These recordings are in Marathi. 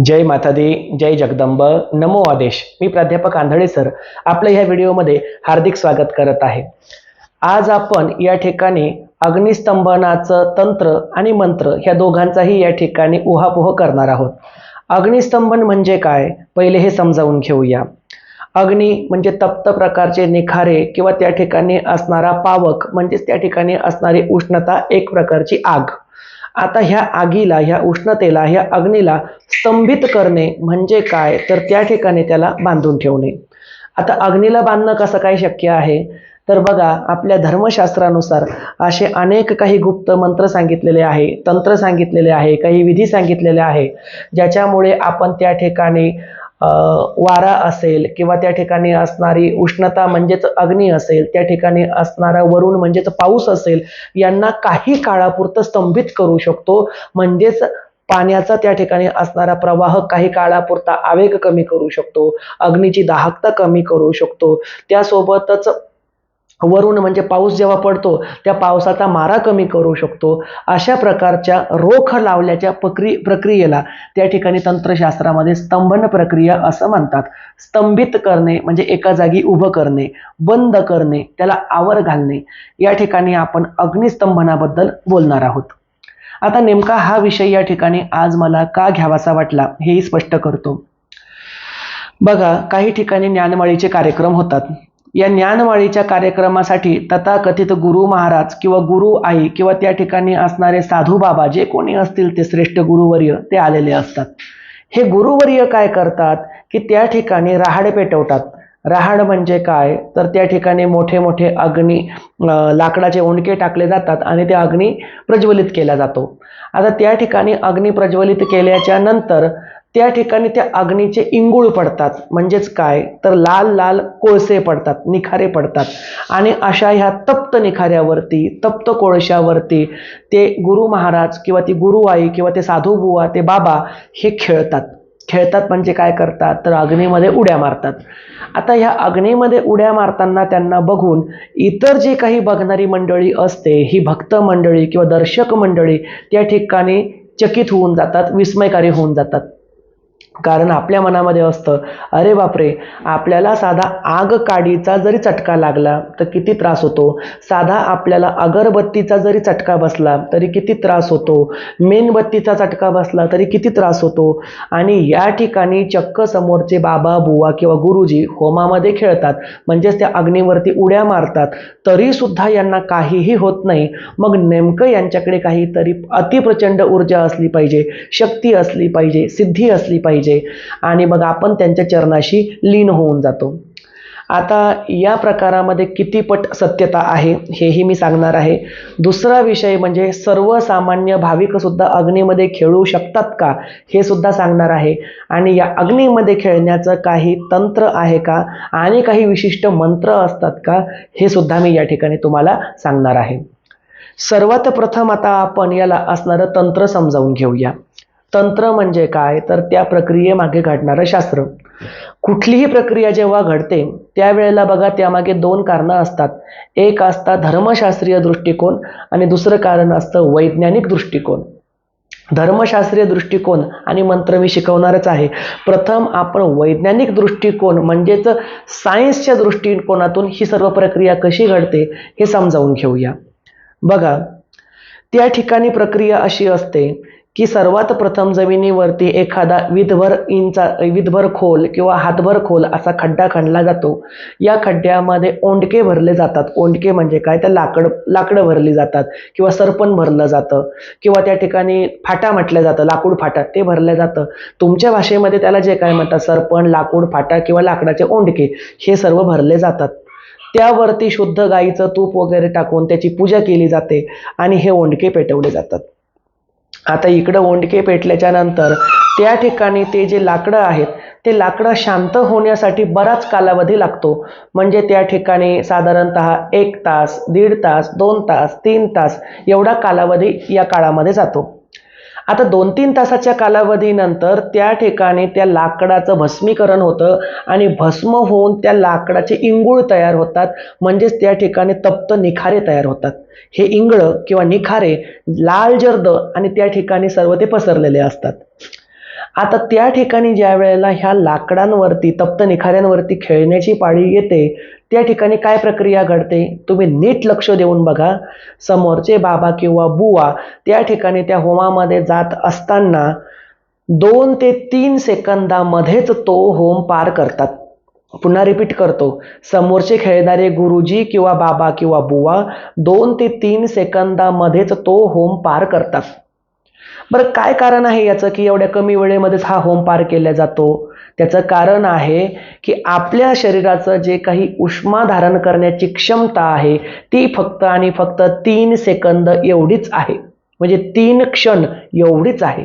जय माता दी जय जगदंब नमो आदेश. मी प्राध्यापक आंधळे सर आपलं ह्या व्हिडिओमध्ये हार्दिक स्वागत करत आहे. आज आपण या ठिकाणी अग्निस्तंभनाचं तंत्र आणि मंत्र ह्या दोघांचाही या ठिकाणी उहापोह करणार आहोत. अग्निस्तंभन म्हणजे काय? पहिले हे समजावून घेऊया. अग्नी म्हणजे तप्त प्रकारचे निखारे किंवा त्या ठिकाणी असणारा पावक म्हणजेच त्या ठिकाणी असणारी उष्णता एक प्रकारची आग. आता ह्या आगीला ह्या उष्णतेला ह्या अग्नीला स्तंभित करणे म्हणजे काय? तर त्या ठिकाणी त्याला बांधून ठेवणे. आता अग्नीला बांधणं कसं काय शक्य आहे? तर बघा आपल्या धर्मशास्त्रानुसार असे अनेक काही गुप्त मंत्र सांगितलेले आहे तंत्र सांगितलेले आहे काही विधी सांगितलेले आहे ज्याच्यामुळे आपण त्या ठिकाणी वारा असेल किंवा त्या ठिकाणी असणारी उष्णता म्हणजेच अग्नी असेल त्या ठिकाणी असणारा वरुण म्हणजेच पाऊस असेल यांना काही काळापुरतं स्तंभित करू शकतो. म्हणजेच पाण्याचा त्या ठिकाणी असणारा प्रवाह काही काळापुरता आवेग कमी करू शकतो अग्नीची दाहकता कमी करू शकतो. त्यासोबतच वरून म्हणजे पाऊस जेव्हा पडतो त्या पावसाचा मारा कमी करू शकतो. अशा प्रकारच्या रोख लावल्याच्या प्रक्रि प्रक्रियेला त्या ठिकाणी तंत्रशास्त्रामध्ये स्तंभन प्रक्रिया असं म्हणतात. स्तंभित करणे म्हणजे एका जागी उभं करणे बंद करणे त्याला आवर घालणे. या ठिकाणी आपण अग्निस्तंभनाबद्दल बोलणार आहोत. आता नेमका हा विषय या ठिकाणी आज मला का घ्यावासा वाटला हेही स्पष्ट करतो. बघा काही ठिकाणी ज्ञानमाळीचे कार्यक्रम होतात. या ज्ञानवाळीच्या कार्यक्रमासाठी तथाकथित गुरु महाराज किंवा गुरु आई किंवा त्या ठिकाणी असणारे साधू बाबा जे कोणी असतील ते श्रेष्ठ गुरुवर्य ते आलेले असतात. हे गुरुवर्य काय करतात? की त्या ठिकाणी रहाड पेटवतात. रहाड म्हणजे काय? तर त्या ठिकाणी मोठे मोठे अग्नी लाकडाचे ओंडके टाकले जातात आणि ते अग्नी प्रज्वलित केला जातो. आता त्या ठिकाणी अग्नी प्रज्वलित केल्याच्यानंतर त्या ठिकाणी त्या अग्नीचे इंगुळ पडतात. म्हणजेच काय? तर लाल लाल कोळसे पडतात निखारे पडतात. आणि अशा ह्या तप्त निखाऱ्यावरती तप्त कोळशावरती ते गुरु महाराज किंवा ती गुरुआई किंवा ते साधू बुवा ते बाबा हे खेळतात. खेळतात म्हणजे काय करतात? तर अग्नीमध्ये उड्या मारतात. आता ह्या अग्नीमध्ये उड्या मारताना त्यांना बघून इतर जे काही बघणारी मंडळी असते ही भक्त मंडळी किंवा दर्शक मंडळी त्या ठिकाणी चकित होऊन जातात विस्मयकारी होऊन जातात. कारण आपल्या मनामध्ये असतं अरे बापरे आपल्याला साधा आग काडीचा जरी चटका लागला तर किती त्रास होतो. साधा आपल्याला अगरबत्तीचा जरी चटका बसला तरी किती त्रास होतो. मेणबत्तीचा चटका बसला तरी किती त्रास होतो. आणि या ठिकाणी चक्क समोरचे बाबा बुवा किंवा गुरुजी होमामध्ये खेळतात. म्हणजेच त्या अग्नीवरती उड्या मारतात. तरीसुद्धा यांना काहीही होत नाही. मग नेमकं यांच्याकडे काहीतरी अतिप्रचंड ऊर्जा असली पाहिजे शक्ती असली पाहिजे सिद्धी असली पाहिजे. आणि मग आपण त्यांच्या चरणाशी लीन होऊन जातो. आता या प्रकारामध्ये किती पट सत्यता आहे हेही मी सांगणार आहे. दुसरा विषय म्हणजे सर्वसामान्य भाविक सुद्धा अग्नीमध्ये खेळू शकतात का हे सुद्धा सांगणार आहे. आणि या अग्नीमध्ये खेळण्याचं काही तंत्र आहे का आणि काही विशिष्ट मंत्र असतात का हे सुद्धा मी या ठिकाणी तुम्हाला सांगणार आहे. सर्वात प्रथम आता आपण याला असणारं तंत्र समजावून घेऊया. तंत्र म्हणजे काय? तर त्या प्रक्रियेमागे घडणारं शास्त्र. कुठलीही प्रक्रिया जेव्हा घडते त्यावेळेला बघा त्यामागे दोन कारणं असतात. एक असता धर्मशास्त्रीय दृष्टिकोन आणि दुसरं कारण असतं वैज्ञानिक दृष्टिकोन. धर्मशास्त्रीय दृष्टिकोन आणि मंत्र मी शिकवणारच आहे. प्रथम आपण वैज्ञानिक दृष्टिकोन म्हणजेच सायन्सच्या दृष्टिकोनातून ही सर्व प्रक्रिया कशी घडते हे समजावून घेऊया. बघा त्या ठिकाणी प्रक्रिया अशी असते की सर्वात प्रथम जमिनीवरती एखादा विधभर इंचा विधभर खोल किंवा हातभर खोल असा खड्डा खणला जातो. या खड्ड्यामध्ये ओंडके भरले जातात. ओंडके म्हणजे काय? तर लाकड लाकडं भरली जातात किंवा सरपण भरलं जातं किंवा त्या ठिकाणी फाटा म्हटलं जातं लाकूड फाटा ते भरलं जातं. तुमच्या भाषेमध्ये त्याला जे काय म्हणतात? सरपण लाकूड फाटा किंवा लाकडाचे ओंडके हे सर्व भरले जातात. त्यावरती शुद्ध गाईचं तूप वगैरे टाकून त्याची पूजा केली जाते आणि हे ओंडके पेटवले जातात. आता इकडं ओंडके पेटल्याच्या नंतर त्या ठिकाणी ते जे लाकडं आहेत ते लाकडं शांत होण्यासाठी बराच कालावधी लागतो. म्हणजे त्या ठिकाणी साधारणतः एक तास दीड तास दोन तास तीन तास एवढा कालावधी या काळामध्ये जातो. आता दोन तीन तासाच्या कालावधीनंतर त्या ठिकाणी त्या लाकडाचं भस्मीकरण होतं आणि भस्म होऊन त्या लाकडाचे इंगूळ तयार होतात. म्हणजेच त्या ठिकाणी तप्त निखारे तयार होतात. हे इंगळं किंवा निखारे लाल जर्द आणि त्या ठिकाणी सर्व ते पसरलेले असतात. आता त्या ठिकाणी ज्या वेळेला ह्या लाकडांवरती तप्त निखाऱ्यांवरती खेळण्याची पाळी येते त्या ठिकाणी काय प्रक्रिया घडते? तुम्ही नीट लक्ष देऊन बघा. समोरचे बाबा किंवा बुवा त्या ठिकाणी त्या होमामध्ये जात असताना दोन ते तीन सेकंदामध्येच तो होम पार करतात. पुन्हा रिपीट करतो. समोरचे खेळणारे गुरुजी किंवा बाबा किंवा बुवा दोन ते तीन सेकंदामध्येच तो होम पार करतात. बरं काय कारण आहे याचं की एवढ्या कमी वेळेमध्येच हा होम पार केला जातो? त्याचं कारण आहे की आपल्या शरीराचं जे काही उष्मा धारण करण्याची क्षमता आहे ती फक्त आणि फक्त तीन सेकंद एवढीच आहे. म्हणजे तीन क्षण एवढीच आहे.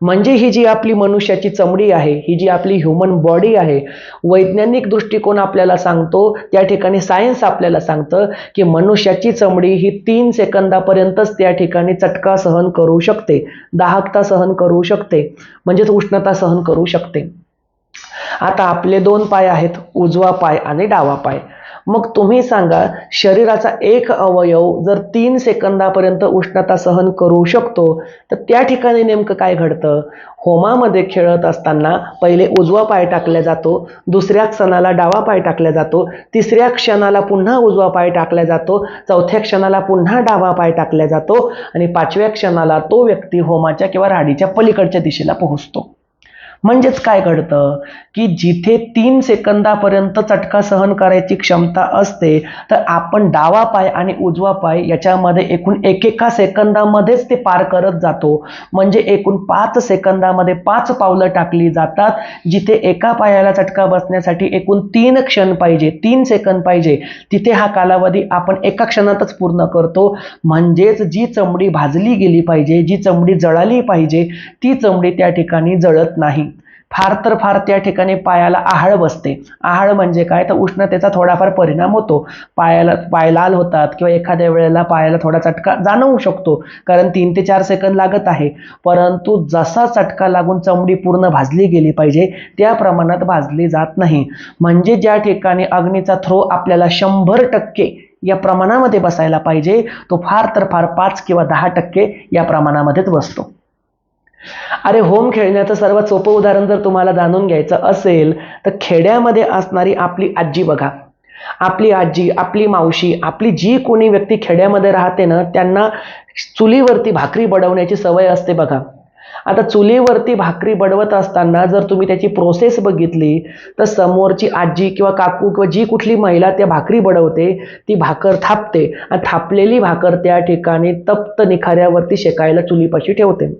म्हणजे ही जी आपली मनुष्याची चमडी आहे ही जी आपली ह्युमन बॉडी आहे वैज्ञानिक दृष्टिकोन आपल्याला सांगतो त्या ठिकाणी सायन्स आपल्याला सांगतं की मनुष्याची चमडी ही तीन सेकंदापर्यंतच त्या ठिकाणी चटका सहन करू शकते दाहकता सहन करू शकते म्हणजेच उष्णता सहन करू शकते. आता आपले दोन पाय आहेत उजवा पाय आणि डावा पाय. मग तुम्ही सांगा शरीराचा एक अवयव जर तीन सेकंदापर्यंत उष्णता सहन करू शकतो तर त्या ठिकाणी नेमकं काय घडतं? होमामध्ये खेळत असताना पहिले उजवा पाय टाकला जातो दुसऱ्या क्षणाला डावा पाय टाकला जातो तिसऱ्या क्षणाला पुन्हा उजवा पाय टाकला जातो चौथ्या क्षणाला पुन्हा डावा पाय टाकला जातो आणि पाचव्या क्षणाला तो व्यक्ती होमाच्या किंवा राडीच्या पलीकडच्या दिशेला पोहोचतो. म्हणजेच काय घडतं? की जिथे तीन सेकंदापर्यंत चटका सहन करायची क्षमता असते तर आपण डावा पाय आणि उजवा पाय याच्यामध्ये एकूण एकेका सेकंदामध्येच ते पार करत जातो. म्हणजे एकूण पाच सेकंदामध्ये पाच पावलं टाकली जातात जिथे एका पायाला चटका बसण्यासाठी एकूण तीन क्षण पाहिजे तीन सेकंद पाहिजे तिथे हा कालावधी आपण एका क्षणातच पूर्ण करतो. म्हणजेच जी चमडी भाजली गेली पाहिजे जी चमडी जळाली पाहिजे ती चमडी त्या ठिकाणी जळत नाही. फार तर फार त्या ठिकाणी पायाला आहाळ बसते. आहाळ म्हणजे काय? तर उष्णतेचा थोडाफार परिणाम होतो. पायाला पाय लाल होतात किंवा एखाद्या वेळेला पायाला थोडा चटका जाणवू शकतो कारण तीन ते चार सेकंद लागत आहे. परंतु जसा चटका लागून चमडी पूर्ण भाजली गेली पाहिजे त्या प्रमाणात भाजली जात नाही. म्हणजे ज्या ठिकाणी अग्नीचा थ्रो आपल्याला शंभर टक्के या प्रमाणामध्ये बसायला पाहिजे तो फार तर फार पाच किंवा दहा टक्के या प्रमाणामध्येच बसतो. अरे होम खेळण्याचं सर्वात सोपं उदाहरण जर तुम्हाला जाणून घ्यायचं असेल तर खेड्यामध्ये असणारी आपली आजी बघा. आपली आजी आपली मावशी आपली जी कोणी व्यक्ती खेड्यामध्ये राहते ना त्यांना चुलीवरती भाकरी बडवण्याची सवय असते बघा. आता चुलीवरती भाकरी बडवत असताना जर तुम्ही त्याची प्रोसेस बघितली तर समोरची आजी किंवा काकू किंवा जी कुठली महिला त्या भाकरी बडवते ती भाकर थापते आणि थापलेली भाकर त्या ठिकाणी तप्त निखाऱ्यावरती शेकायला चुलीपाशी ठेवते.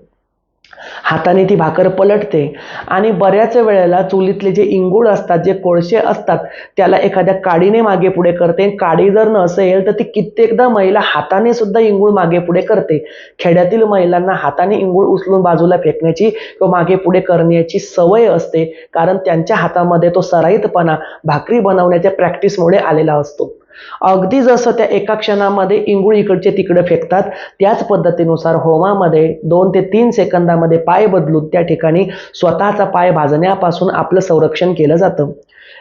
हाताने ती भाकर पलटते आणि बऱ्याच वेळेला चुलीतले जे इंगूळ असतात जे कोळसे असतात त्याला एखाद्या काडीने मागे पुढे करते. काडी जर नसेल तर ती कित्येकदा महिला हाताने सुद्धा इंगूळ मागे पुढे करते. खेड्यातील महिलांना हाताने इंगूळ उचलून बाजूला फेकण्याची किंवा मागे पुढे करण्याची सवय असते कारण त्यांच्या हातामध्ये तो सराईतपणा भाकरी बनवण्याच्या प्रॅक्टिसमुळे आलेला असतो. अगदी जसं त्या एका क्षणामध्ये इंगुळ इकडचे तिकडे फेकतात त्याच पद्धतीनुसार होमामध्ये दोन ते तीन सेकंदामध्ये पाय बदलून त्या ठिकाणी स्वतःचा पाय भाजण्यापासून आपलं संरक्षण केलं जातं.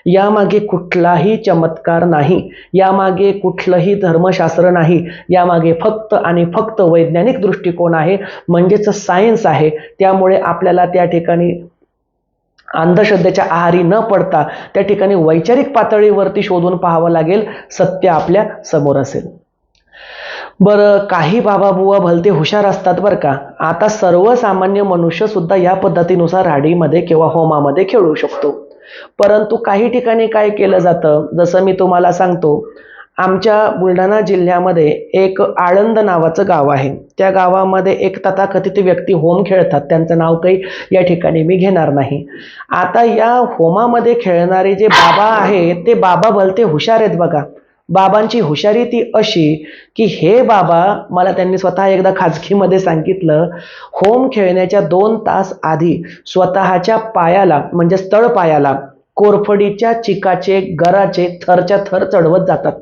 यामागे कुठलाही चमत्कार नाही यामागे कुठलंही धर्मशास्त्र नाही यामागे फक्त आणि फक्त वैज्ञानिक दृष्टिकोन आहे म्हणजेच सायन्स आहे. त्यामुळे आपल्याला त्या ठिकाणी अंधश्रद्धेच्या आहारी न पडता त्या ठिकाणी वैचारिक पातळीवरती शोधून पाहावं लागेल सत्य आपल्यासमोर असेल. बरं काही बाबा बुवा भलते हुशार असतात बरं का. आता सर्वसामान्य मनुष्य सुद्धा या पद्धतीनुसार राडीमध्ये किंवा होमामध्ये खेळू शकतो. परंतु काही ठिकाणी काय केलं जातं? जसं मी तुम्हाला सांगतो आमच्या बुलढाणा जिल्ह्यामध्ये एक आळंद नावाचं गाव आहे. त्या गावामध्ये एक तथाकथित व्यक्ती होम खेळतात. त्यांचं नाव काही या ठिकाणी मी घेणार नाही. आता या होमामध्ये खेळणारे जे बाबा आहेत ते बाबा भलते हुशार आहेत बघा. बाबांची हुशारी ती अशी की हे बाबा मला त्यांनी स्वतः एकदा खाजगीमध्ये सांगितलं होम खेळण्याच्या दोन तास आधी स्वतःच्या पायाला म्हणजे स्थळ पायाला कोरफडीच्या चिकाचे गराचे थरच्या थर चढवत जातात.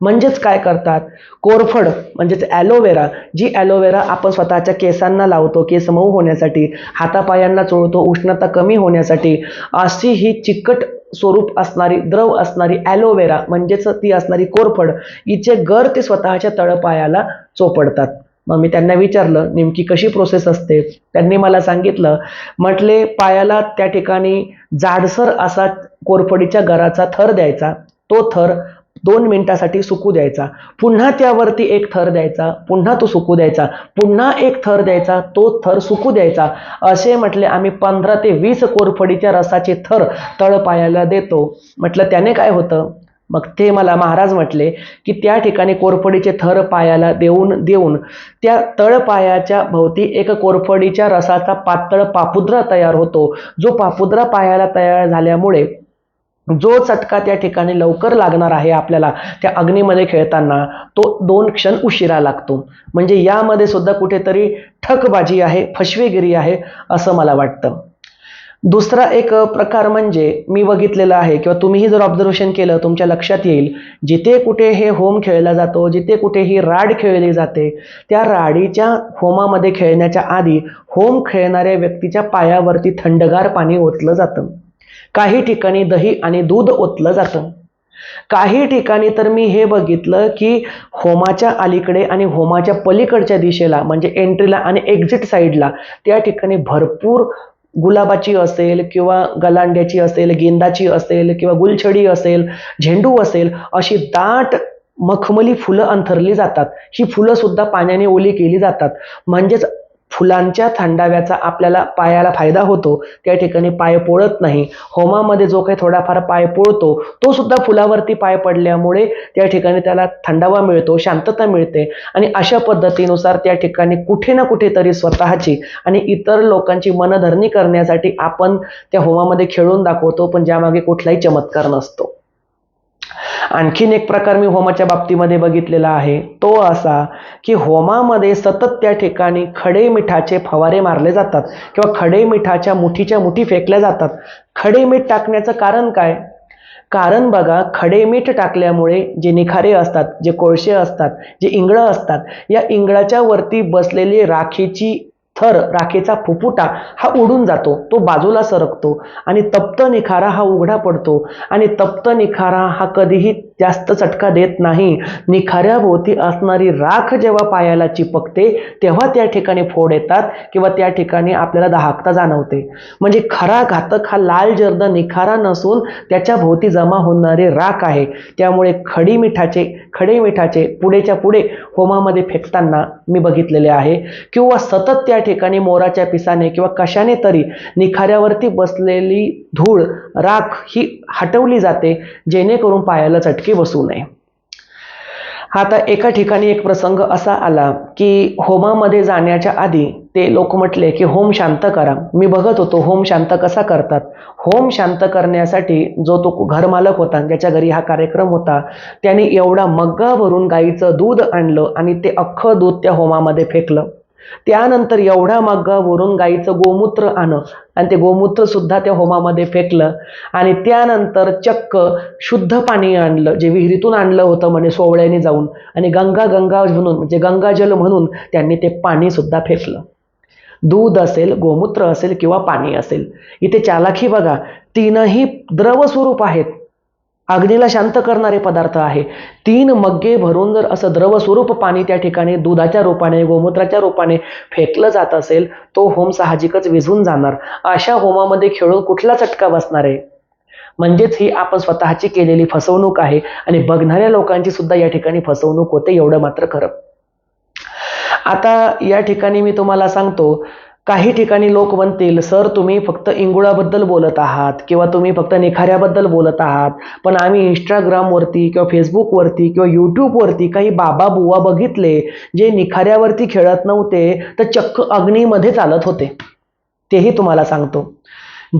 म्हणजेच काय करतात? कोरफड म्हणजेच ॲलोवेरा जी ॲलोवेरा आपण स्वतःच्या केसांना लावतो केस मऊ होण्यासाठी हातापायांना चोळतो उष्णता कमी होण्यासाठी अशी ही चिकट स्वरूप असणारी द्रव असणारी ॲलोवेरा म्हणजेच ती असणारी कोरफड हिचे गर ते स्वतःच्या तळपायाला चोपडतात. मग मी त्यांना विचारलं नेमकी कशी प्रोसेस असते? त्यांनी मला सांगितलं म्हटले पायाला त्या ठिकाणी जाडसर असा कोरफडीच्या गराचा थर द्यायचा. तो थर दोन मिनिटासाठी सुकू द्यायचा. पुन्हा त्यावरती एक थर द्यायचा. पुन्हा तो सुकू द्यायचा. पुन्हा एक थर द्यायचा. तो थर सुकू द्यायचा. असे म्हटले आम्ही पंधरा ते वीस कोरफडीच्या रसाचे थर तळपायाला देतो. म्हटलं त्याने काय होतं? मग ते मला महाराज म्हटले की त्या ठिकाणी कोरफडीचे थर पायाला देऊन देऊन त्या तळपायाच्या भोवती एक कोरफडीच्या रसाचा पातळ पापुद्रा तयार होतो. जो पापुद्रा पायाला तयार झाल्यामुळे जो चटका त्या ठिकाणी लवकर लागणार आहे आपल्याला त्या अग्नीमध्ये खेळताना तो दोन क्षण उशिरा लागतो. म्हणजे यामध्ये सुद्धा कुठेतरी ठकबाजी आहे फशवेगिरी आहे असं मला वाटतं. दुसरा एक प्रकार म्हणजे मी बघितलेला आहे किंवा तुम्हीही जर ऑब्झर्वेशन केलं तुमच्या लक्षात येईल जिथे कुठे हे होम खेळला जातो जिथे कुठे ही राड खेळली जाते त्या राडीच्या होमामध्ये खेळण्याच्या आधी होम खेळणाऱ्या व्यक्तीच्या पायावरती थंडगार पाणी ओतलं जातं. काही ठिकाणी दही आणि दूध ओतलं जातं. काही ठिकाणी तर मी हे बघितलं की होमाच्या अलीकडे आणि होमाच्या पलीकडच्या दिशेला म्हणजे एंट्रीला आणि एक्झिट साईडला त्या ठिकाणी भरपूर गुलाबाची असेल किंवा गलांड्याची असेल गेंदाची असेल किंवा गुलछडी असेल झेंडू असेल अशी दाट मखमली फुलं अंथरली जातात. ही फुलंसुद्धा पाण्याने ओली केली जातात. म्हणजेच फुलांच्या थंडाव्याचा आपल्याला पायाला फायदा होतो. त्या ठिकाणी पाय पोळत नाही. होमामध्ये जो काही थोडाफार पाय पोळतो तो सुद्धा फुलावरती पाय पडल्यामुळे त्या ठिकाणी त्याला थंडावा मिळतो शांतता मिळते. आणि अशा पद्धतीनुसार त्या ठिकाणी कुठे ना कुठेतरी स्वतःची आणि इतर लोकांची मनधरणी करण्यासाठी आपण त्या होमामध्ये खेळून दाखवतो पण ज्यामागे कुठलाही चमत्कार नसतो. आणखीन एक प्रकार मी होमाच्या बाबतीमध्ये बघितलेला आहे. तो असा की होमामध्ये सतत त्या ठिकाणी खडे मिठाचे फवारे मारले जातात किंवा खडे मिठाच्या मुठीच्या मुठी फेकल्या जातात. खडे मीठ टाकण्याचं कारण काय? कारण बघा खडे मीठ टाकल्यामुळे जे निखारे असतात जे कोळशे असतात जे इंगळं असतात या इंगळाच्या वरती बसलेली राखेची थर राखेचा फुफुटा हा उडून जातो तो बाजूला सरकतो आणि तप्त निखारा हा उघडा पडतो आणि तप्त निखारा हा कधीही जास्त चटका देत नाही. निखाऱ्याभोवती असणारी राख जेव्हा पायाला चिपकते तेव्हा त्या ठिकाणी फोड येतात किंवा त्या ठिकाणी आपल्याला दाहकता जाणवते. म्हणजे खरा घातक हा लाल जर्द निखारा नसून त्याच्या भोवती जमा होणारी राख आहे. त्यामुळे खडी मिठाचे खडे मिठाचे पुढेच्या पुढे होमामध्ये फेकताना मी बघितलेले आहे. किंवा सतत त्या ठिकाणी मोराच्या पिसाने किंवा कशाने तरी निखाऱ्यावरती बसलेली धूळ राख ही हटवली जाते जेणेकरून पायाला चटके बसू नये. आता एका ठिकाणी एक प्रसंग असा आला की होमामध्ये जाण्याच्या आधी ते लोक म्हटले की होम शांत करा. मी बघत होतो होम शांत कसा करतात. होम शांत करण्यासाठी जो तो घरमालक होता ज्याच्या घरी हा कार्यक्रम होता त्याने एवढा मग्गा भरून गाईचं दूध आणलं आणि ते अख्खं दूध त्या होमामध्ये फेकलं. त्यानंतर एवढा मग्गा गाईचं गोमूत्र आणं. आणि ते गोमूत्र सुद्धा त्या होमामध्ये फेकलं. आणि त्यानंतर चक्क शुद्ध पाणी आणलं. जे विहिरीतून आणलं होतं म्हणे सोवळ्याने जाऊन. आणि गंगा गंगा म्हणून म्हणजे गंगाजल म्हणून त्यांनी ते पाणी सुद्धा फेकलं. दूध असेल गोमूत्र असेल किंवा पाणी असेल. इथे चालाखी बघा. तीनही द्रव स्वरूप आहेत. अग्नीला शांत करणारे पदार्थ आहे. तीन मग्गे भरून जर असं द्रव स्वरूप पाणी त्या ठिकाणी दुधाच्या रूपाने गोमूत्राच्या रूपाने फेकलं जात असेल तो होम साहजिकच विझून जाणार. अशा होमामध्ये खेळून कुठला चटका बसणार आहे? म्हणजेच ही आपण स्वतःची केलेली फसवणूक आहे आणि बघणाऱ्या लोकांची सुद्धा या ठिकाणी फसवणूक होते एवढं मात्र खरं. आता या ठिकाणी मी तुम्हाला सांगतो काही ठिकाणी लोक म्हणतील सर तुम्ही फक्त इंगुळाबद्दल बोलत आहात किंवा तुम्ही फक्त निखाऱ्याबद्दल बोलत आहात पण आम्ही इंस्टाग्रामवरती किंवा फेसबुकवरती किंवा यूट्यूबवरती काही बाबा बुवा बघितले जे निखाऱ्यावरती खेळत नव्हते तर चक्क अग्नीमध्ये चालत होते. तेही तुम्हाला सांगतो.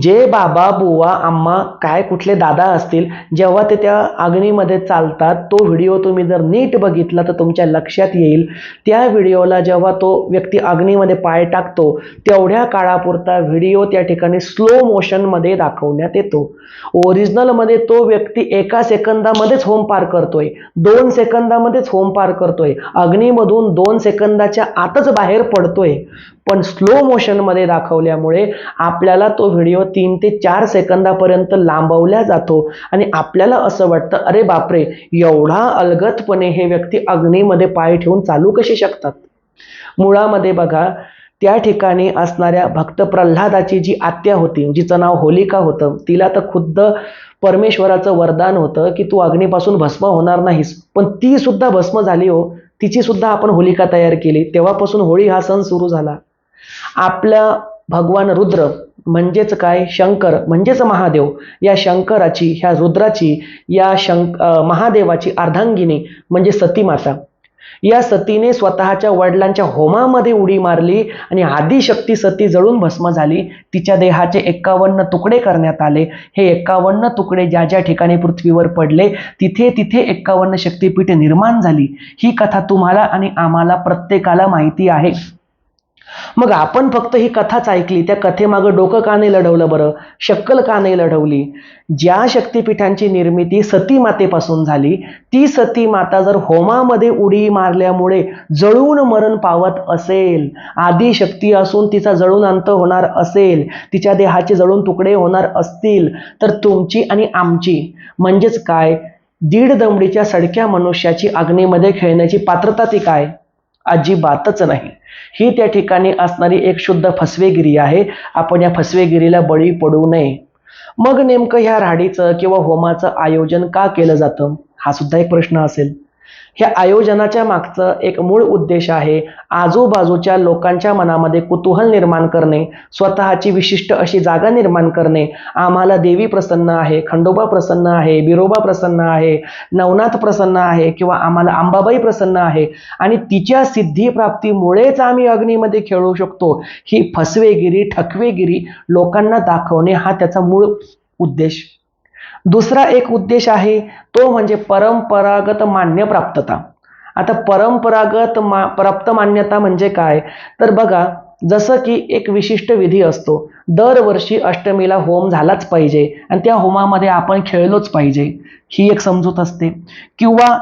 जे बाबा बुवा आम्हा काय कुठले दादा असतील जेव्हा ते त्या अग्नीमध्ये चालतात तो व्हिडिओ तुम्ही जर नीट बघितला तर तुमच्या लक्षात येईल. त्या व्हिडिओला जेव्हा तो व्यक्ती अग्नीमध्ये पाय टाकतो तेवढ्या काळापुरता व्हिडिओ त्या ठिकाणी स्लो मोशनमध्ये दाखवण्यात येतो. ओरिजिनलमध्ये तो व्यक्ती एका सेकंदामध्येच होम पार करतोय दोन सेकंदामध्येच होम पार करतोय अग्नीमधून दोन सेकंदाच्या आतच बाहेर पडतोय. पण स्लो मोशनमध्ये दाखवल्यामुळे आपल्याला तो व्हिडिओ तीन ते चार सेकंदापर्यंत लांबवला जातो. आणि आपल्याला असं वाटतं अरे बापरे एवढा अलगतपणे हे व्यक्ती अग्नीमध्ये पाय ठेवून चालू कशी शकतात? मुळामध्ये बघा त्या ठिकाणी असणाऱ्या भक्त प्रल्हादाची जी आत्या होती जिचं नाव होलिका होतं तिला तर खुद्द परमेश्वराचं वरदान होतं की तू अग्नीपासून भस्म होणार नाहीस. पण ती सुद्धा भस्म झाली हो. तिची सुद्धा आपण होलिका तयार केली. तेव्हापासून होळी हा सण सुरू झाला. आपला भगवान रुद्र म्हणजेच काय? शंकर म्हणजेच महादेव. या शंकराची ह्या रुद्राची या शंक महादेवाची अर्धांगिनी म्हणजे सती माता या सतीने स्वतःच्या वडिलांच्या होमामध्ये उडी मारली आणि आदिशक्ती सती जळून भस्म झाली. तिच्या देहाचे एक्कावन्न तुकडे करण्यात आले. हे एक्कावन्न तुकडे ज्या ज्या ठिकाणी पृथ्वीवर पडले तिथे तिथे एक्कावन्न शक्तीपीठ निर्माण झाली. ही कथा तुम्हाला आणि आम्हाला प्रत्येकाला माहिती आहे. मग आपण फक्त ही कथाच ऐकली त्या कथेमागं डोकं का नाही लढवलं बरं? शक्कल का नाही लढवली? ज्या शक्तिपीठांची निर्मिती सती मातेपासून झाली ती सती माता जर होमामध्ये उडी मारल्यामुळे जळून मरण पावत असेल आदी शक्ती असून तिचा जळून अंत होणार असेल तिच्या देहाचे जळून तुकडे होणार असतील तर तुमची आणि आमची. म्हणजेच काय? दीड दमडीच्या सडक्या मनुष्याची अग्नीमध्ये खेळण्याची पात्रता ती काय? अजिबातच नाही. ही त्या ठिकाणी असणारी एक शुद्ध फसवेगिरी आहे. आपण या फसवेगिरीला बळी पडू नये. मग नेमकं ह्या राडीचं किंवा होमाचं आयोजन का केलं जातं? हा सुद्धा एक प्रश्न असेल. ह्या आयोजनाच्या मागचं एक मूळ उद्देश आहे. आजूबाजूच्या लोकांच्या मनामध्ये कुतूहल निर्माण करणे स्वतःची विशिष्ट अशी जागा निर्माण करणे. आम्हाला देवी प्रसन्न आहे खंडोबा प्रसन्न आहे बिरोबा प्रसन्न आहे नवनाथ प्रसन्न आहे किंवा आम्हाला अंबाबाई प्रसन्न आहे. आणि तिच्या सिद्धीप्राप्तीमुळेच आम्ही अग्नीमध्ये खेळू शकतो. ही फसवेगिरी ठकवेगिरी लोकांना दाखवणे हा त्याचा मूळ उद्देश. दुसरा एक उद्देश आहे तो म्हणजे परंपरागत मान्य प्राप्तता. आता परंपरागत मा प्राप्त मान्यता म्हणजे काय? तर बघा जसं की एक विशिष्ट विधी असतो दरवर्षी अष्टमीला होम झालाच पाहिजे आणि त्या होमामध्ये आपण खेळलोच पाहिजे. ही एक समजूत असते. किंवा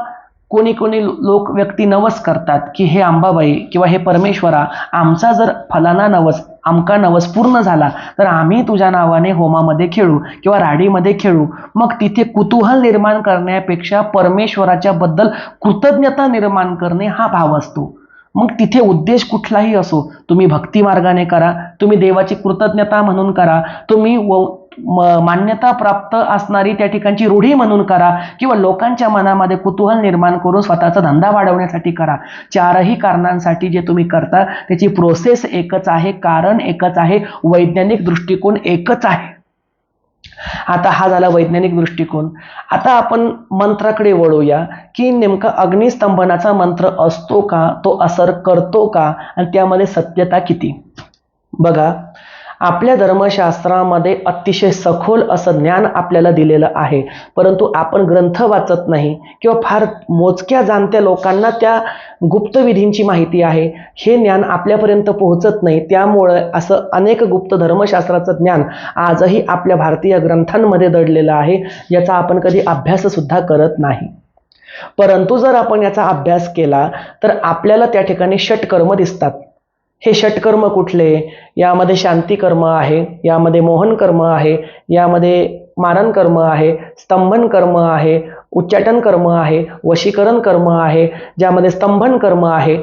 कोणी कोणी लोक व्यक्ती नवस करतात की हे अंबाबाई किंवा हे परमेश्वरा आमचा जर फलाना नवस आमका नवस पूर्ण झाला तर आम्ही तुझ्या नावाने होमामध्ये खेळू किंवा राडीमध्ये खेळू. मग तिथे कुतूहल निर्माण करण्यापेक्षा परमेश्वराच्या बद्दल कृतज्ञता निर्माण करणे हा भाव असतो. मग तिथे उद्देश कुठलाही असो तुम्ही भक्ती मार्गाने करा तुम्ही देवाची कृतज्ञता म्हणून करा तुम्ही व मान्यता प्राप्त असणारी त्या ठिकाणची रूढी म्हणून करा किंवा लोकांच्या मनामध्ये कुतूहल निर्माण करून स्वतःचा धंदा वाढवण्यासाठी करा. चारही कारणांसाठी जे तुम्ही करता त्याची प्रोसेस एकच आहे कारण एकच आहे वैज्ञानिक दृष्टिकोन एकच आहे. आता हा झाला वैज्ञानिक दृष्टिकोन. आता आपण मंत्राकडे वळूया की नेमका अग्निस्तंभनाचा मंत्र असतो का तो असर करतो का आणि त्यामध्ये सत्यता किती? बघा आपल्या धर्मशास्त्रामध्ये अतिशय सखोल असं ज्ञान आपल्याला दिलेलं आहे. परंतु आपण ग्रंथ वाचत नाही किंवा फार मोजक्या जाणत्या लोकांना त्या गुप्तविधींची माहिती आहे हे ज्ञान आपल्यापर्यंत पोहोचत नाही. त्यामुळं असं अनेक गुप्त धर्मशास्त्राचं ज्ञान आजही आपल्या भारतीय ग्रंथांमध्ये दडलेलं आहे याचा आपण कधी अभ्याससुद्धा करत नाही. परंतु जर आपण याचा अभ्यास केला तर आपल्याला त्या ठिकाणी षटकर्म दिसतात. हे षटकर्म कुठले? यामध्ये शांती कर्म आहे यामध्ये मोहन कर्म आहे यामध्ये मारण कर्म आहे स्तंभन कर्म आहे उच्चाटन कर्म आहे वशीकरण कर्म आहे ज्यामध्ये स्तंभन कर्म आहे.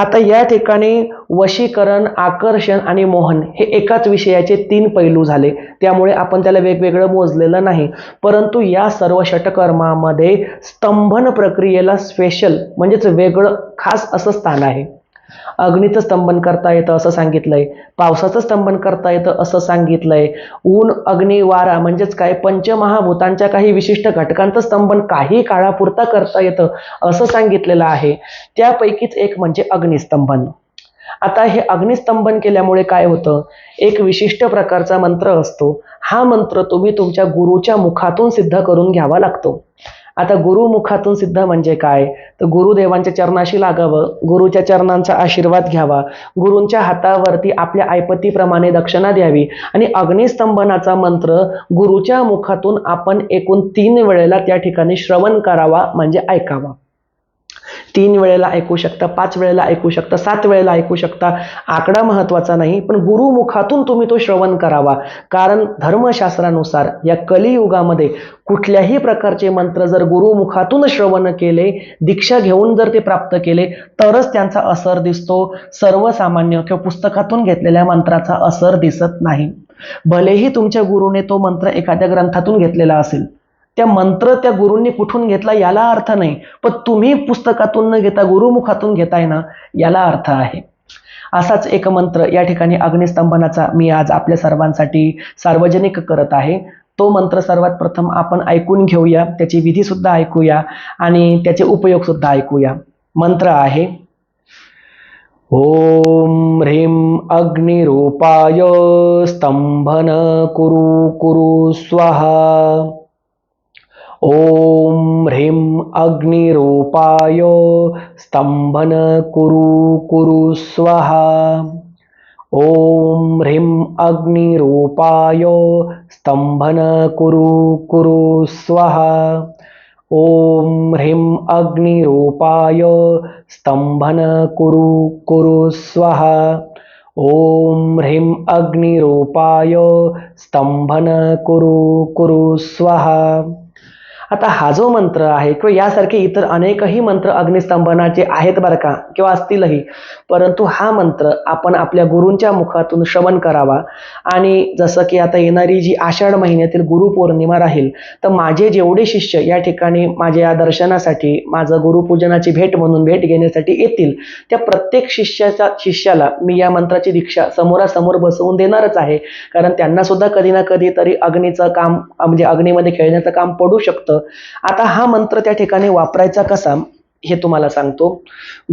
आता या ठिकाणी वशीकरण आकर्षण आणि मोहन हे एकाच विषयाचे तीन पैलू झाले. त्यामुळे आपण त्याला वेगवेगळं मोजलेलं नाही. परंतु या सर्व षटकर्मामध्ये स्तंभन प्रक्रियेला स्पेशल म्हणजेच वेगळं खास असं स्थान आहे. अग्नीचं स्तंभन करता येतं असं सांगितलंय. पावसाचं स्तंभन करता येतं असं सांगितलंय. ऊन अग्नी वारा म्हणजेच काय? पंचमहाभूतांच्या काही विशिष्ट घटकांचं स्तंभन काही काळापुरता करता येतं असं सांगितलेलं आहे. त्यापैकीच एक म्हणजे अग्निस्तंभन. आता हे अग्निस्तंभन केल्यामुळे काय होतं? एक विशिष्ट प्रकारचा मंत्र असतो. हा मंत्र तुम्ही तुमच्या गुरुच्या मुखातून सिद्ध करून घ्यावा लागतो. आता गुरुमुखातून सिद्ध म्हणजे काय? तर गुरुदेवांच्या चरणाशी लागावं गुरुच्या चरणांचा आशीर्वाद घ्यावा गुरूंच्या हातावरती आपल्या ऐपतीप्रमाणे दक्षिणा द्यावी आणि अग्निस्तंभनाचा मंत्र गुरुच्या मुखातून आपण एकूण तीन वेळेला त्या ठिकाणी श्रवण करावा म्हणजे ऐकावा. तीन वेळेला ऐकू शकता पाच वेळेला ऐकू शकता सात वेळेला ऐकू शकता. आकडा महत्त्वाचा नाही पण गुरुमुखातून तुम्ही तो श्रवण करावा. कारण धर्मशास्त्रानुसार या कलियुगामध्ये कुठल्याही प्रकारचे मंत्र जर गुरुमुखातून श्रवण केले दीक्षा घेऊन जर ते प्राप्त केले तरच त्यांचा असर दिसतो. सर्वसामान्य किंवा पुस्तकातून घेतलेल्या मंत्राचा असर दिसत नाही. भलेही तुमच्या गुरुने तो मंत्र एखाद्या ग्रंथातून घेतलेला असेल त्या मंत्र त्या गुरूंनी कुठून घेतला याला अर्थ नाही. पण तुम्ही पुस्तकातून न घेता गुरुमुखातून घेताय ना याला अर्थ आहे. असाच एक मंत्र या ठिकाणी अग्निस्तंभनाचा मी आज आपल्या सर्वांसाठी सार्वजनिक करत आहे. तो मंत्र सर्वात प्रथम आपण ऐकून घेऊया त्याची विधी सुद्धा ऐकूया आणि त्याचे उपयोग सुद्धा ऐकूया. मंत्र आहे ओम ह्रीं अग्निरूपाय स्तंभन कुरु कुरु स्वाहा ॐ ह्रीं अग्निरूपाय स्तंभन कुरु कुरु स्वाहा। ॐ ह्रीं अग्निरूपाय स्तंभन कुरु कुरु स्वाहा। ॐ ह्रीं अग्निरूपाय स्तंभन कुरु कुरु स्वाहा। ॐ ह्रीं अग्निरूपाय स्तंभन कुरु कुरु स्वाहा। आता हा जो मंत्र आहे किंवा यासारखे इतर अनेकही मंत्र अग्निस्तंभनाचे आहेत बरं का किंवा असतीलही परंतु हा मंत्र आपण आपल्या गुरूंच्या मुखातून श्रवण करावा. आणि जसं की आता येणारी जी आषाढ महिन्यातील गुरुपौर्णिमा राहील तर माझे जेवढे शिष्य या ठिकाणी माझ्या दर्शनासाठी माझं गुरुपूजनाची भेट म्हणून भेट घेण्यासाठी येतील त्या प्रत्येक शिष्याच्या शिष्याला मी या मंत्राची दीक्षा समोरासमोर बसवून देणारच आहे. कारण त्यांना सुद्धा कधी ना कधी तरी अग्नीचं काम म्हणजे अग्नीमध्ये खेळण्याचं काम पडू शकतं. आता हा मंत्र त्या ठिकाणी वापरायचा कसा हे तुम्हाला सांगतो.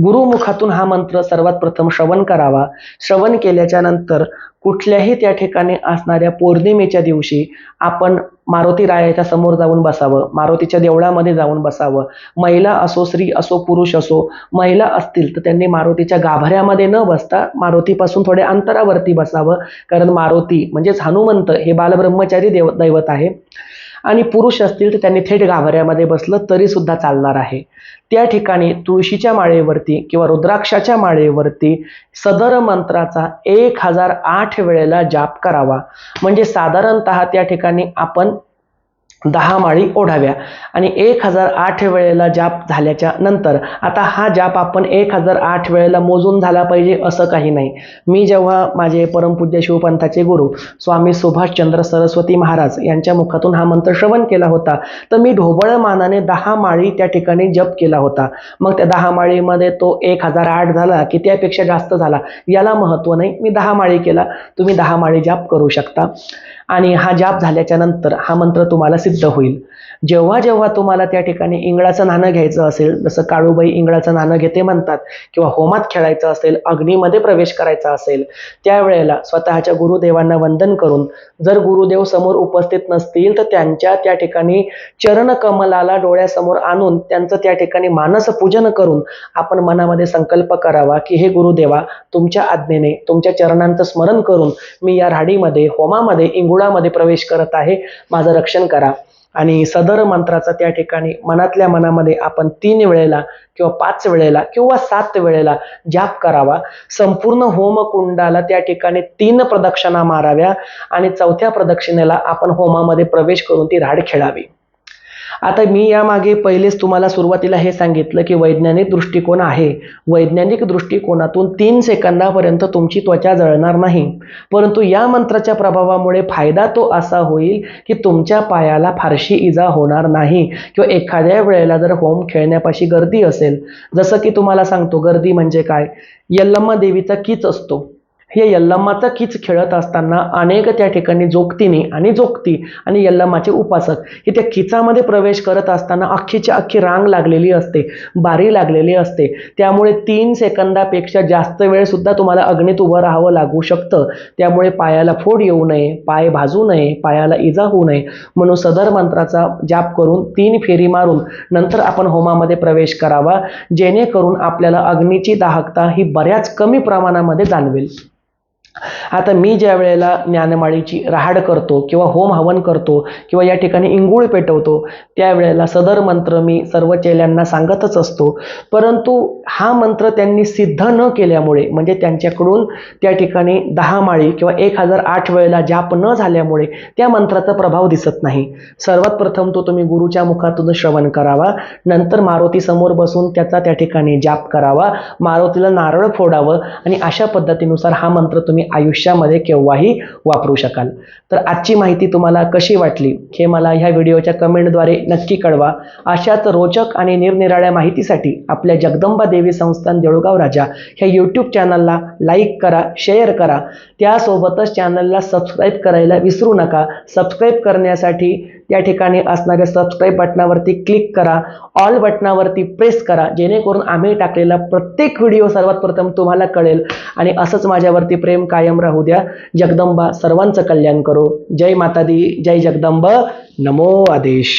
गुरुमुखातून हा मंत्र सर्वात प्रथम श्रवण करावा. श्रवण केल्याच्यानंतर कुठल्याही त्या ठिकाणी असणाऱ्या पौर्णिमेच्या दिवशी आपण मारुती रायाच्या समोर जाऊन बसावं मारुतीच्या देवळामध्ये जाऊन बसावं. महिला असो स्त्री असो पुरुष असो महिला असतील तर त्यांनी मारुतीच्या गाभाऱ्यामध्ये न बसता मारुतीपासून थोडे अंतरावरती बसावं. कारण मारुती म्हणजेच हनुमंत हे बालब्रह्मचारी देव दैवत आहे. आणि पुरुष असतील तर त्यांनी थेट गाभाऱ्यामध्ये बसलं तरी सुद्धा चालणार आहे. त्या ठिकाणी तुळशीच्या माळेवरती किंवा रुद्राक्षाच्या माळेवरती सदर मंत्राचा एक हजार आठ वेळेला जाप करावा. म्हणजे साधारणतः त्या ठिकाणी आपण दहा माळी ओढाव्या. आणि एक हजार आठ वेळेला जाप झाल्याच्यानंतर आता हा जाप आपण एक हजार आठ वेळेला मोजून झाला पाहिजे असं काही नाही. मी जेव्हा माझे परमपूज्य शिवपंथाचे गुरु स्वामी सुभाषचंद्र सरस्वती महाराज यांच्या मुखातून हा मंत्र श्रवण केला होता तर मी ढोबळ मानाने दहा माळी त्या ठिकाणी जप केला होता. मग त्या दहा माळीमध्ये तो एक हजार आठ झाला की त्यापेक्षा जास्त झाला याला महत्त्व नाही. मी दहा माळी केला. तुम्ही दहा माळी जाप करू शकता. आणि हा जाप झाल्याच्यानंतर हा मंत्र तुम्हाला सिद्ध होईल. जेव्हा जेव्हा तुम्हाला त्या ठिकाणी इंगळाचं नाणं घ्यायचं असेल जसं काळूबाई इंगळाचं नाणं घेते म्हणतात किंवा होमात खेळायचं असेल अग्नीमध्ये प्रवेश करायचा असेल त्यावेळेला स्वतःच्या गुरुदेवांना वंदन करून जर गुरुदेव समोर उपस्थित नसतील तर त्यांच्या त्या ठिकाणी चरणकमलाला डोळ्यासमोर आणून त्यांचं त्या ठिकाणी मानस पूजन करून आपण मनामध्ये संकल्प करावा की हे गुरुदेवा तुमच्या आज्ञेने तुमच्या चरणांचं स्मरण करून मी या राडीमध्ये होमामध्ये मुळामध्ये प्रवेश करत आहे. माझं रक्षण करा. आणि सदर मंत्राचा त्या ठिकाणी मनातल्या मनामध्ये आपण तीन वेळेला किंवा पाच वेळेला किंवा सात वेळेला जाप करावा. संपूर्ण होमकुंडाला त्या ठिकाणी तीन प्रदक्षिणा माराव्या आणि चौथ्या प्रदक्षिणेला आपण होमामध्ये प्रवेश करून ती राड खेळावी. आता मी यामागे पहिलेच तुम्हाला सुरुवातीला हे सांगितलं की वैज्ञानिक दृष्टिकोन आहे. वैज्ञानिक दृष्टिकोनातून तीन सेकंदापर्यंत तुमची त्वचा जळणार नाही. परंतु या मंत्राच्या प्रभावामुळे फायदा तो असा होईल की तुमच्या पायाला फारशी इजा होणार नाही किंवा एखाद्या वेळेला जर होम खेळण्यापाशी गर्दी असेल जसं की तुम्हाला सांगतो गर्दी म्हणजे काय? यल्लम्मा देवीचा कीच असतो. हे यल्लम्माचा कीच खेळत असताना अनेक त्या ठिकाणी जोगतीने आणि जोगती आणि यल्लम्माचे उपासक हे त्या किचामध्ये प्रवेश करत असताना अख्खीची अख्खी रांग लागलेली असते बारी लागलेली असते. त्यामुळे तीन सेकंदापेक्षा जास्त वेळ सुद्धा तुम्हाला अग्नीत उभं राहावं लागू शकतं. त्यामुळे पायाला फोड येऊ नये पाय भाजू नये पायाला इजा होऊ नये म्हणून सदर मंत्राचा जाप करून तीन फेरी मारून नंतर आपण होमामध्ये प्रवेश करावा जेणेकरून आपल्याला अग्नीची दाहकता ही बऱ्याच कमी प्रमाणामध्ये जाणवेल. आता मी ज्या वेळेला ज्ञानमाळीची राहाड करतो किंवा होम हवन करतो किंवा या ठिकाणी इंगूळ पेटवतो त्यावेळेला सदर मंत्र मी सर्व चेल्यांना सांगतच असतो. परंतु हा मंत्र त्यांनी सिद्ध न केल्यामुळे म्हणजे त्यांच्याकडून त्या ठिकाणी दहा माळी किंवा एक हजार आठ वेळेला जाप न झाल्यामुळे त्या मंत्राचा प्रभाव दिसत नाही. सर्वात प्रथम तो तुम्ही गुरुच्या मुखातून श्रवण करावा नंतर मारुतीसमोर बसून त्याचा त्या ठिकाणी जाप करावा मारुतीला नारळ फोडावं आणि अशा पद्धतीनुसार हा मंत्र तुम्ही तुम्ही आयुष्यामध्ये केव्हाही वापरू शकाल. तर आजची माहिती तुम्हाला कशी वाटली हे मला ह्या व्हिडिओच्या कमेंटद्वारे नक्की कळवा. अशाच रोचक आणि निरनिराळ्या माहितीसाठी आपल्या जगदंबा देवी संस्थान देऊळगाव राजा ह्या यूट्यूब चॅनलला लाईक करा शेअर करा. त्यासोबतच चॅनलला सबस्क्राईब करायला विसरू नका. सबस्क्राईब करण्यासाठी त्या ठिकाणी असणाऱ्या सबस्क्राईब बटनावरती क्लिक करा. ऑल बटनावरती प्रेस करा जेणेकरून आम्ही टाकलेला प्रत्येक व्हिडिओ सर्वात प्रथम तुम्हाला कळेल. आणि असंच माझ्यावरती प्रेम कायम राहू द्या. जगदंबा सर्वांचं कल्याण करो. जय माता दी जय जगदंब. नमो आदेश.